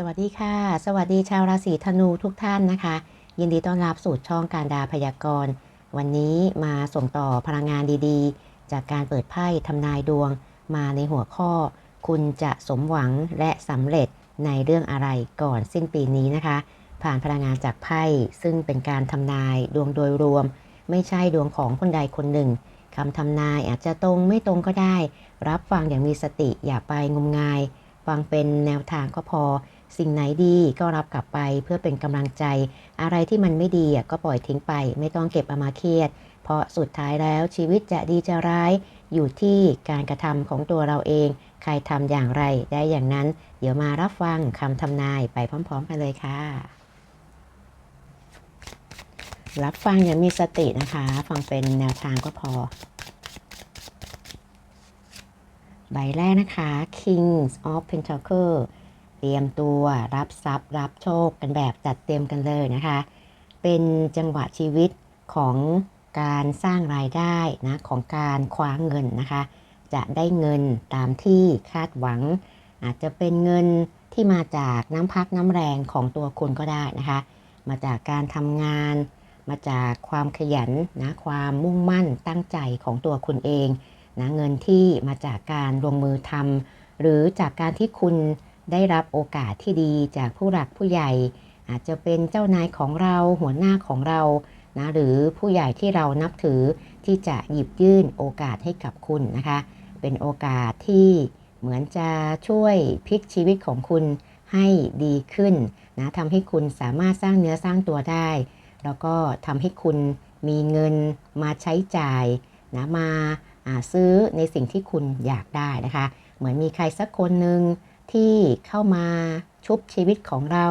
สวัสดีค่ะ สวัสดีชาวราศีธนูทุกท่านนะคะ ยินดีต้อนรับสู่ช่องการดาพยากรณ์ วันนี้มาส่งต่อพลังงานดีๆ จากการเปิดไพ่ทำนายดวง มาในหัวข้อ คุณจะสมหวังและสำเร็จในเรื่องอะไรก่อนสิ้นปีนี้นะคะ ผ่านพลังงานจากไพ่ซึ่งเป็นการทำนายดวงโดยรวม ไม่ใช่ดวงของคนใดคนหนึ่งคำทำนายอาจจะตรงไม่ตรงก็ได้ รับฟังอย่างมีสติอย่าไปงมงาย ฟังเป็นแนวทางก็พอ สิ่งไหนดีก็รับกลับไปเพื่อเป็นกำลังใจ อะไรที่มันไม่ดีก็ปล่อยทิ้งไป ไม่ต้องเก็บเอามาเครียด เพราะสุดท้ายแล้วชีวิตจะดีจะร้าย อยู่ที่การกระทำของตัวเราเอง ใครทำอย่างไรได้อย่างนั้น เดี๋ยวมารับฟังคำทำนายไปพร้อม ๆ กันเลยค่ะ รับฟังอย่างมีสตินะคะ ฟังเป็นแนวทางก็พอใบแรกนะคะ Kings of Pentacle เต รียมตัวรับทรัพย์ รับโชคกันแบบจัดเต็มกันเลยนะคะ เป็นจังหวะชีวิตของการสร้างรายได้นะของการคว้าเงินนะคะ จะได้เงินตามที่คาดหวัง อาจจะเป็นเงินที่มาจากน้ำพักน้ำแรงของตัวคุณก็ได้นะคะ มาจากการทำงาน มาจากความขยันนะความมุ่งมั่นตั้งใจของตัวคุณเองนะเงินที่มาจากการลงมือทำหรือจากการที่คุณ ได้รับโอกาสที่ดีจากผู้หลักผู้ใหญ่ อาจจะเป็นเจ้านายของเราหัวหน้าของเรานะหรือผู้ใหญ่ที่เรานับถือที่จะหยิบยื่นโอกาสให้กับคุณนะคะ เป็นโอกาสที่เหมือนจะช่วยพลิกชีวิตของคุณให้ดีขึ้นนะทำให้คุณสามารถสร้างเนื้อสร้างตัวได้ แล้วก็ทำให้คุณมีเงินมาใช้จ่ายนะมาซื้อในสิ่งที่คุณอยากได้นะคะ เหมือนมีใครสักคนหนึ่ง ที่เข้ามาชุบชีวิตของเรา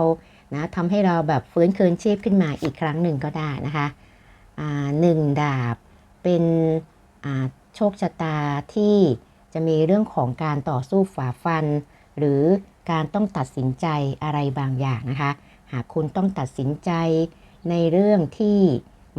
นะทำให้เราแบบฟื้นคืนชีพขึ้นมาอีกครั้งหนึ่งก็ได้นะคะหนึ่งดาบเป็นโชคชะตาที่จะมีเรื่องของการต่อสู้ฝ่าฟัน หรือการต้องตัดสินใจอะไรบางอย่างนะคะ หากคุณต้องตัดสินใจในเรื่องที่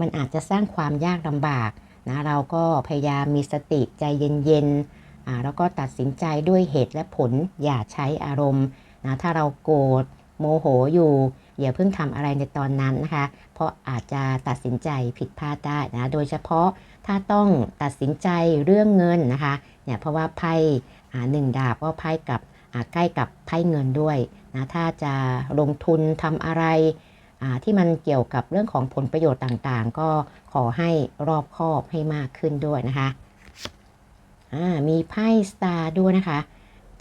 มันอาจจะสร้างความยากลำบากนะเราก็พยายามมีสติใจเย็นๆ แล้วก็ตัดสินใจด้วยเหตุและผลอย่าใช้อารมณ์นะถ้าเราโกรธโมโหอยู่ อย่าเพิ่งทำอะไรในตอนนั้นนะคะ เพราะอาจจะตัดสินใจผิดพลาดได้นะโดยเฉพาะถ้าต้องตัดสินใจเรื่องเงินนะคะเนี่ยเพราะว่าไพ่หนึ่งดาบก็ไพ่กับใกล้กับไพ่เงินด้วยนะถ้าจะลงทุนทำอะไรที่มันเกี่ยวกับเรื่องของผลประโยชน์ต่างๆ ก็ขอให้รอบคอบให้มากขึ้นด้วยนะคะ มีไพ่สตาร์ด้วยนะคะ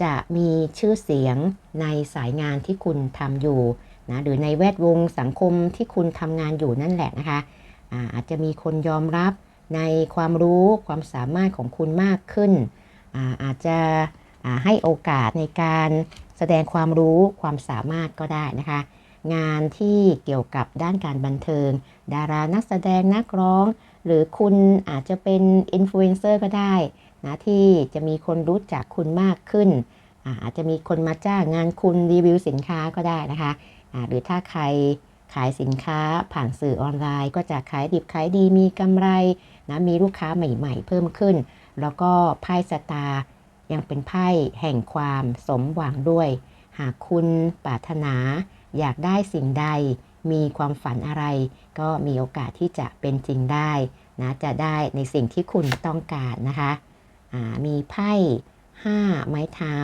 จะมีชื่อเสียงในสายงานที่คุณทำอยู่นะหรือในแวดวงสังคมที่คุณทำงานอยู่นั่นแหละนะคะอาอาจจะมีคนยอมรับในความรู้ความสามารถของคุณมากขึ้นอาอาจจะให้โอกาสในการแสดงความรู้ความสามารถก็ได้นะคะ งานที่เกี่ยวกับด้านการบันเทิง ดารานักแสดงนักร้อง หรือคุณอาจจะเป็นอินฟลูเอนเซอร์ก็ได้ นะที่จะมีคนรู้จักคุณมากขึ้น อาจจะมีคนมาจ้างงานคุณรีวิวสินค้าก็ได้นะคะหรือถ้าใครขายสินค้าผ่านสื่อออนไลน์ ก็จะขายดิบขายดีมีกำไรนะมีลูกค้าใหม่ๆ เพิ่มขึ้น แล้วก็ไพ่สตาร์ยังเป็นไพ่แห่งความสมหวังด้วย หากคุณปรารถนา อยากได้สิ่งใด มีความฝันอะไร ก็มีโอกาสที่จะเป็นจริงได้นะจะได้ในสิ่งที่คุณต้องการนะคะ มีไพ่5ไม้เท้า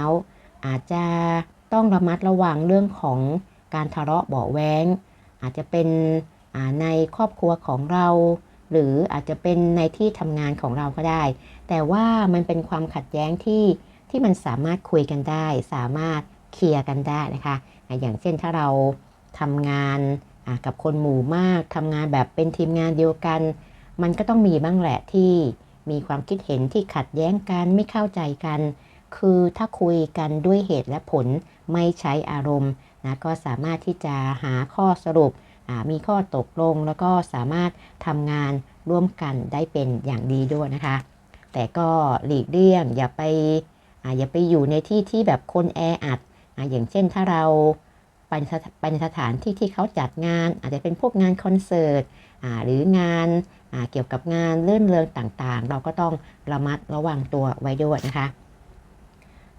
อาจจะต้องระมัดระวังเรื่องของการทะเลาะเบาแวงอาจจะเป็นในครอบครัวของเรา หรืออาจจะเป็นในที่ทำงานของเราก็ได้ แต่ว่ามันเป็นความขัดแย้งที่ที่มันสามารถคุยกันได้ สามารถเคลียร์กันได้นะคะ อย่างเช่นถ้าเราทำงานกับคนหมู่มากทำงานแบบเป็นทีมงานเดียวกัน มันก็ต้องมีบ้างแหละที่ มีความคิดเห็นที่ขัดแย้งกันไม่เข้าใจกัน คือถ้าคุยกันด้วยเหตุและผลไม่ใช้อารมณ์นะก็สามารถที่จะหาข้อสรุป มีข้อตกลงแล้วก็สามารถทำงานร่วมกันได้เป็นอย่างดีด้วยนะคะ แต่ก็หลีกเลี่ยงอย่าไปออย่าไปอยู่ในที่ที่แบบคนแออัดอย่างเช่นถ้าเรา ไปไปในสถานที่ที่เขาจัดงาน อาจจะเป็นพวกงานคอนเสิร์ตหรืองานเกี่ยวกับงานเลื่อนเริงต่างๆ เราก็ต้องระมัดระวังตัวไว้ด้วยนะคะ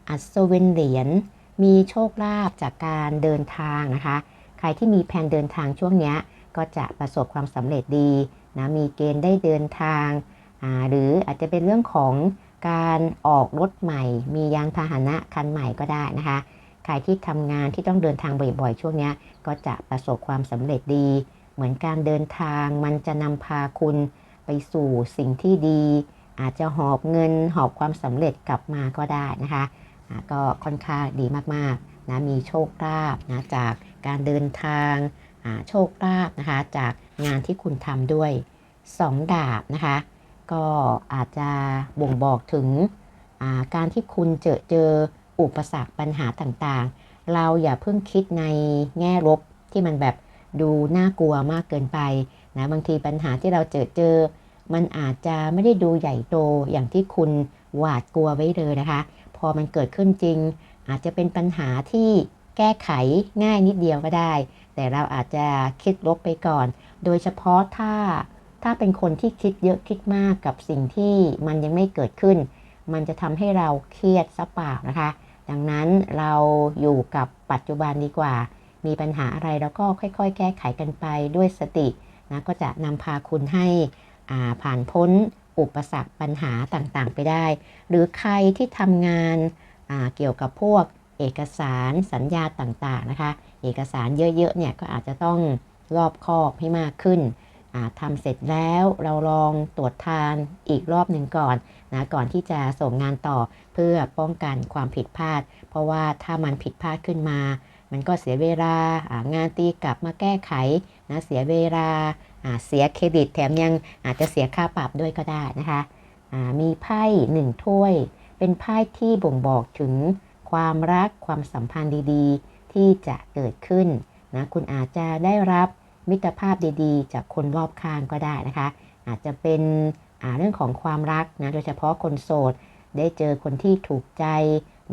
อัศวินเหรียญมีโชคลาภจากการเดินทางนะคะ ใครที่มีแผนเดินทางช่วงนี้ก็จะประสบความสำเร็จดีนะมีเกณฑ์ได้เดินทางาหรืออาจจะเป็นเรื่องของการออกรถใหม่ มียานพาหนะคันใหม่ก็ได้นะคะ ใครที่ทำงานที่ต้องเดินทางบ่อยๆ ช่วงนี้ก็จะประสบความสำเร็จดี เหมือนการเดินทางมันจะนำพาคุณไปสู่สิ่งที่ดี อาจจะหอบเงินหอบความสำเร็จกลับมาก็ได้นะคะก็ค่อนข้างดีมากๆนะมีโชคลาภนะจากการเดินทางาโชคลาภนะคะจากงานที่คุณทำด้วย 2 ดาบนะคะ ก็อาจจะบ่งบอกถึงาการที่คุณเจอเจอ อุปสรรคปัญหาต่างๆ เราอย่าเพิ่งคิดในแง่ลบที่มันแบบดูน่ากลัวมากเกินไปนะบางทีปัญหาที่เราเจอเจอ มันอาจจะไม่ได้ดูใหญ่โตอย่างที่คุณหวาดกลัวไว้เลยนะคะ พอมันเกิดขึ้นจริง อาจจะเป็นปัญหาที่แก้ไขง่ายนิดเดียวก็ได้ แต่เราอาจจะคิดลบไปก่อน โดยเฉพาะถ้าถ้าเป็นคนที่คิดเยอะคิดมากกับสิ่งที่มันยังไม่เกิดขึ้น มันจะทำให้เราเครียดซะเปล่านะคะ ดังนั้นเราอยู่กับปัจจุบันดีกว่า มีปัญหาอะไรเราก็ค่อยๆ แก้ไขกันไปด้วยสตินะก็จะนำพาคุณให้ผ่านพ้นอุปสรรคปัญหาต่างๆ ไปได้ หรือใครที่ทำงานาเกี่ยวกับพวกเอกสารสัญญาต่างๆนะคะ เอกสารเยอะๆเนี่ยก็อาจจะต้องรอบคอบให้มากขึ้น ทำเสร็จแล้วเราลองตรวจทานอีกรอบหนึ่งก่อนนะก่อนที่จะส่งงานต่อเพื่อป้องกันความผิดพลาด เพราะว่าถ้ามันผิดพลาดขึ้นมา มันก็เสียเวลาางานตีกลับมาแก้ไขนะเสียเวลาเสียเครดิตแถมยังอาจจะเสียค่าปรับด้วยก็ได้นะคะมีไพ่หนึ่งถ้วย เป็นไพ่ที่บ่งบอกถึงความรักความสัมพันธ์ดีๆ ที่จะเกิดขึ้นนะคุณอาจจะได้รับ มิตรภาพดีๆ จากคนรอบข้างก็ได้นะคะ อาจจะเป็นเรื่องของความรักนะโดยเฉพาะคนโสด ได้เจอคนที่ถูกใจ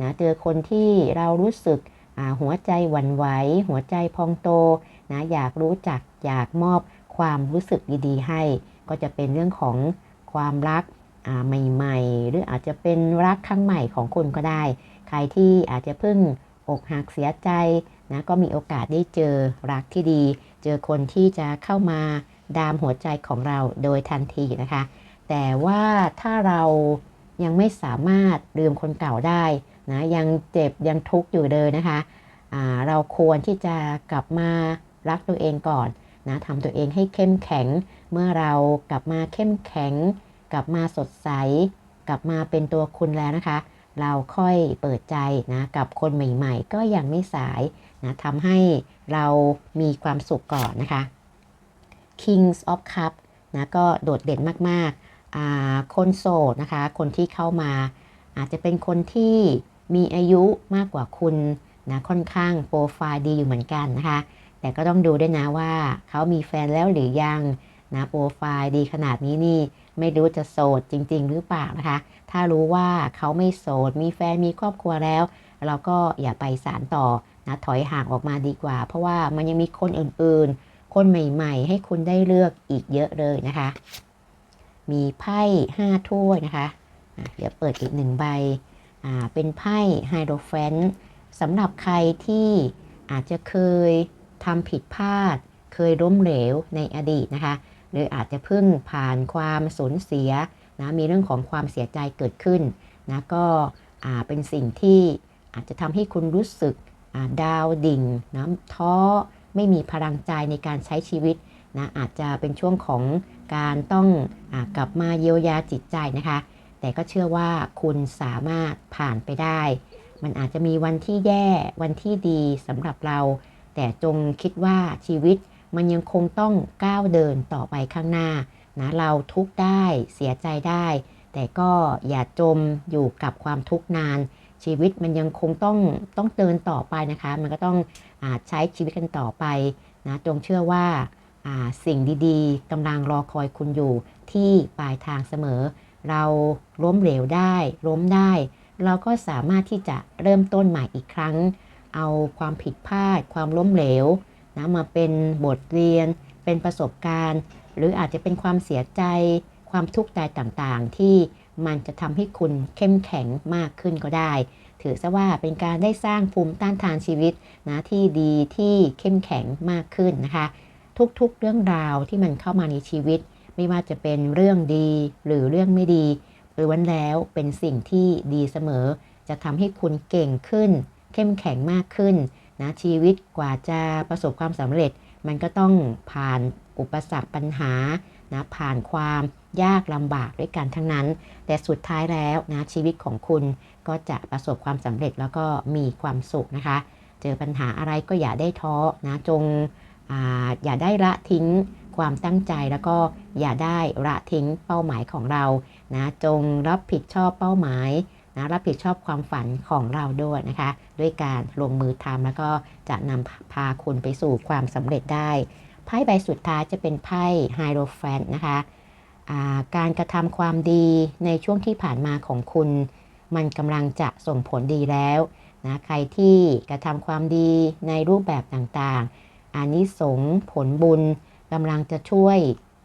นะเจอคนที่เรารู้สึกหัวใจหวั่นไหว หัวใจพองโตนะอยากรู้จักอยากมอบความรู้สึกดีๆ ให้ ก็จะเป็นเรื่องของความรักใหม่ๆ หรืออาจจะเป็นรักครั้งใหม่ของคุณก็ได้ ใครที่อาจจะเพิ่งอกหักเสียใจนะก็มีโอกาสได้เจอรักที่ดี เจอคนที่จะเข้ามาดามหัวใจของเราโดยทันทีนะคะ แต่ว่าถ้าเรายังไม่สามารถลืมคนเก่าได้นะยังเจ็บยังทุกข์อยู่เลยนะคะเราควรที่จะกลับมารักตัวเองก่อนนะทำตัวเองให้เข้มแข็ง เมื่อเรากลับมาเข้มแข็ง กลับมาสดใส กลับมาเป็นตัวคุณแล้วนะคะ เราค่อยเปิดใจนะกับคนใหม่ ๆ ก็ยังไม่สายนะทำให้ เรามีความสุขก่อนนะคะ Kings of Cup นะก็โดดเด่นมากๆอ่าคนโสดนะคะ คนที่เข้ามา อาจจะเป็นคนที่มีอายุมากกว่าคุณนะค่อนข้างโปรไฟล์ดีอยู่เหมือนกันนะคะ แต่ก็ต้องดูด้วยนะว่าเขามีแฟนแล้วหรือยังนะโปรไฟล์ดีขนาดนี้นี่ไม่รู้จะโสดจริง ๆ หรือเปล่านะคะ ถ้ารู้ว่าเขาไม่โสด มีแฟนมีครอบครัวแล้ว เราก็อย่าไปสารต่อนะถอยห่างออกมาดีกว่า เพราะว่ามันยังมีคนอื่นๆ คนใหม่ๆ ให้คุณได้เลือกอีกเยอะเลยนะคะ มีไพ่ห้าถ้วยนะคะะเดี๋ยวเปิดอีกหนึ่งใบอ่าเป็นไพ่ไฮโดรแฟนสำหรับใครที่อาจจะเคยทำผิดพลาด เคยล้มเหลวในอดีตนะคะหรืออาจจะเพิ่งผ่านความสูญเสียนะมีเรื่องของความเสียใจเกิดขึ้นนะก็อ่าเป็นสิ่งที่ อาจจะทำให้คุณรู้สึกดาวดิ่งนะท้อไม่มีพลังใจในการใช้ชีวิตนะอาจจะเป็นช่วงของการต้องอกลับมาเยียวยาจิตใจนะคะ แต่ก็เชื่อว่าคุณสามารถผ่านไปได้ มันอาจจะมีวันที่แย่วันที่ดีสำหรับเรา แต่จงคิดว่าชีวิตมันยังคงต้องก้าวเดินต่อไปข้างหน้านะเราทุกข์ได้เสียใจได้ แต่ก็อย่าจมอยู่กับความทุกข์นาน ชีวิตมันยังคงต้องต้องเดินต่อไปนะคะ มันก็ต้องอใช้ชีวิตกันต่อไปนะจงเชื่อว่าอ่าสิ่งดีๆกำลังรอคอยคุณอยู่ที่ปลายทางเสมอ เราล้มเหลวได้ ล้มได้ เราก็สามารถที่จะเริ่มต้นใหม่อีกครั้ง เอาความผิดพลาด ความล้มเหลวนะมาเป็นบทเรียน เป็นประสบการณ์ หรืออาจจะเป็นความเสียใจ ความทุกข์ใจต่างๆ ที่ มันจะทำให้คุณเข้มแข็งมากขึ้นก็ได้ ถือซะว่าเป็นการได้สร้างภูมิต้านทานชีวิตนะที่ดีที่เข้มแข็งมากขึ้นนะคะ ทุกๆเรื่องราวที่มันเข้ามาในชีวิต ไม่ว่าจะเป็นเรื่องดีหรือเรื่องไม่ดีล้วนแล้วเป็นสิ่งที่ดีเสมอ จะทำให้คุณเก่งขึ้น เข้มแข็งมากขึ้นนะชีวิตกว่าจะประสบความสำเร็จ มันก็ต้องผ่านอุปสรรคปัญหา นะผ่านความยากลำบากด้วยกันทั้งนั้น แต่สุดท้ายแล้วนะชีวิตของคุณก็จะประสบความสำเร็จแล้วก็มีความสุขนะคะ เจอปัญหาอะไรก็อย่าได้ท้อนะจงออย่าได้ละทิ้งความตั้งใจแล้วก็อย่าได้ละทิ้งเป้าหมายของเรานะจงรับผิดชอบเป้าหมายนะรับผิดชอบความฝันของเราด้วยนะคะ ด้วยการลงมือทำแล้วก็จะนำพาคุณไปสู่ความสำเร็จได้ ไพ่ใบสุดท้ายจะเป็นไพ่ไฮโรแฟนนะคะการกระทำความดีในช่วงที่ผ่านมาของคุณ มันกำลังจะส่งผลดีแล้วนะใครที่กระทำความดีในรูปแบบต่างๆอานิสงส์ผลบุญกำลังจะช่วย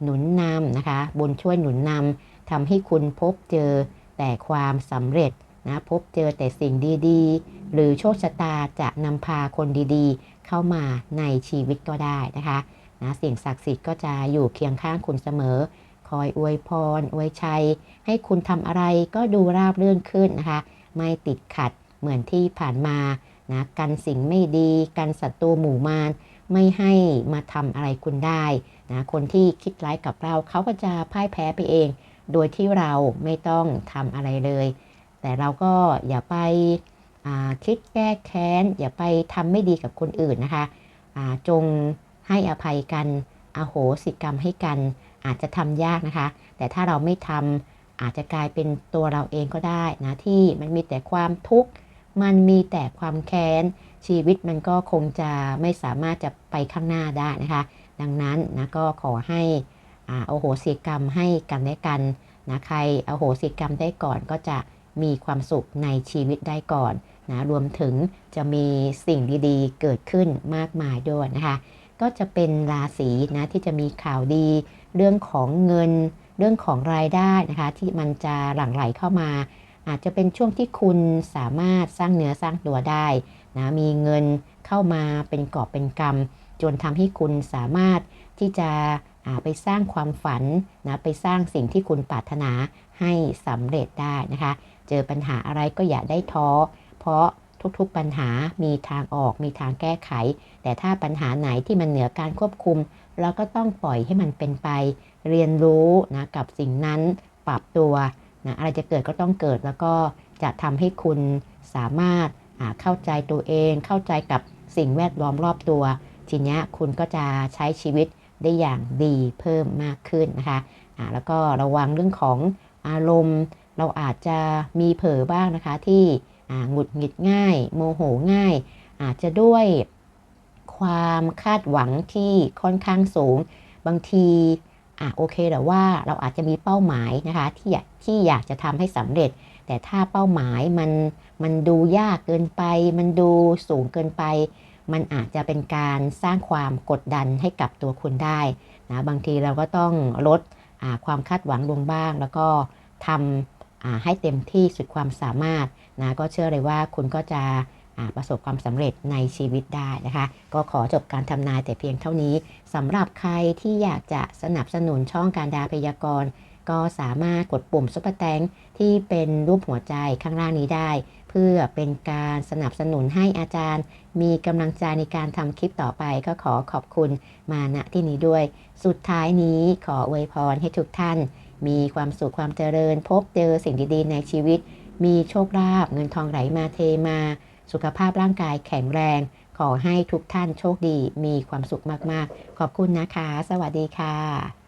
หนุนนำนะคะ บุญช่วยหนุนนำทำให้คุณพบเจอแต่ความสำเร็จนะพบเจอแต่สิ่งดีๆ หรือโชคชะตาจะนำพาคนดีๆ เข้ามาในชีวิตก็ได้นะคะ นะสิ่งศักดิ์สิทธิ์ก็จะอยู่เคียงข้างคุณเสมอ คอยอวยพร อวยชัย ให้คุณทำอะไรก็ดูราบรื่นขึ้นนะคะ ไม่ติดขัดเหมือนที่ผ่านมานะกันสิ่งไม่ดีกันศัตรูหมู่มารไม่ให้มาทำอะไรคุณได้นะคนที่คิดร้ายกับเราเขาก็จะพ่ายแพ้ไปเอง โดยที่เราไม่ต้องทำอะไรเลย แต่เราก็อย่าไปคิดแก้แค้น อย่าไปทำไม่ดีกับคนอื่นนะคะจง ให้อภัยกันอโหสิกรรมให้กันอาจจะทำยากนะคะ แต่ถ้าเราไม่ทำอาจจะกลายเป็นตัวเราเองก็ได้นะที่มันมีแต่ความทุกข์ มันมีแต่ความแค้น ชีวิตมันก็คงจะไม่สามารถจะไปข้างหน้าได้นะคะ ดังนั้นนะก็ขอให้อโหสิกรรมให้กันและกันนะใครอโหสิกรรมได้ก่อนก็จะมีความสุขในชีวิตได้ก่อนนะรวมถึงจะมีสิ่งดีๆ เกิดขึ้นมากมายด้วยนะคะ ก็จะเป็นราศีนะที่จะมีข่าวดี เรื่องของเงิน เรื่องของรายได้นะคะที่มันจะหลั่งไหลเข้ามา อาจจะเป็นช่วงที่คุณสามารถสร้างเนื้อสร้างตัวได้นะมีเงินเข้ามาเป็นกอบเป็นกรรม จนทำให้คุณสามารถที่จะไปสร้างความฝันนะไปสร้างสิ่งที่คุณปรารถนาให้สำเร็จได้นะคะ เจอปัญหาอะไรก็อย่าได้ท้อ เพราะ ทุกๆปัญหามีทางออกมีทางแก้ไข แต่ถ้าปัญหาไหนที่มันเหนือการควบคุม เราก็ต้องปล่อยให้มันเป็นไป เรียนรู้นะกับสิ่งนั้นปรับตัวนะอะไรจะเกิดก็ต้องเกิดแล้วก็จะทำให้คุณสามารถเข้าใจตัวเอง เข้าใจกับสิ่งแวดล้อมรอบตัว ทีนี้คุณก็จะใช้ชีวิตได้อย่างดีเพิ่มมากขึ้นนะคะะแล้วก็ระวังเรื่องของอารมณ์ เราอาจจะมีเผลอบ้างนะคะที่ หงุดหงิดง่าย โมโหง่าย อาจจะด้วยความคาดหวังที่ค่อนข้างสูง บางทีอะโอเคแต่ว่าเราอาจจะมีเป้าหมายนะคะที่อยากที่อยากจะทำให้สำเร็จ แต่ถ้าเป้าหมายมันมันดูยากเกินไป มันดูสูงเกินไป มันอาจจะเป็นการสร้างความกดดันให้กับตัวคุณได้นะบางทีเราก็ต้องลดความคาดหวังลงบ้าง แล้วก็ทำให้เต็มที่สุดความสามารถ นะก็เชื่อเลยว่าคุณก็จะประสบความสำเร็จในชีวิตได้นะคะ ก็ขอจบการทำนายแต่เพียงเท่านี้สำหรับใครที่อยากจะสนับสนุนช่องการดาพยากรณ์ก็สามารถกดปุ่มซุปเปอร์แตงที่เป็นรูปหัวใจข้างล่างนี้ได้ เพื่อเป็นการสนับสนุนให้อาจารย์ มีกำลังใจในการทำคลิปต่อไปก็ขอขอบคุณมาณที่นี้ด้วย สุดท้ายนี้ขออวยพรให้ทุกท่าน มีความสุขความเจริญพบเจอสิ่งดีๆในชีวิต มีโชคลาภเงินทองไหลมาเทมา สุขภาพร่างกายแข็งแรง ขอให้ทุกท่านโชคดีมีความสุขมากๆ ขอบคุณนะคะ สวัสดีค่ะ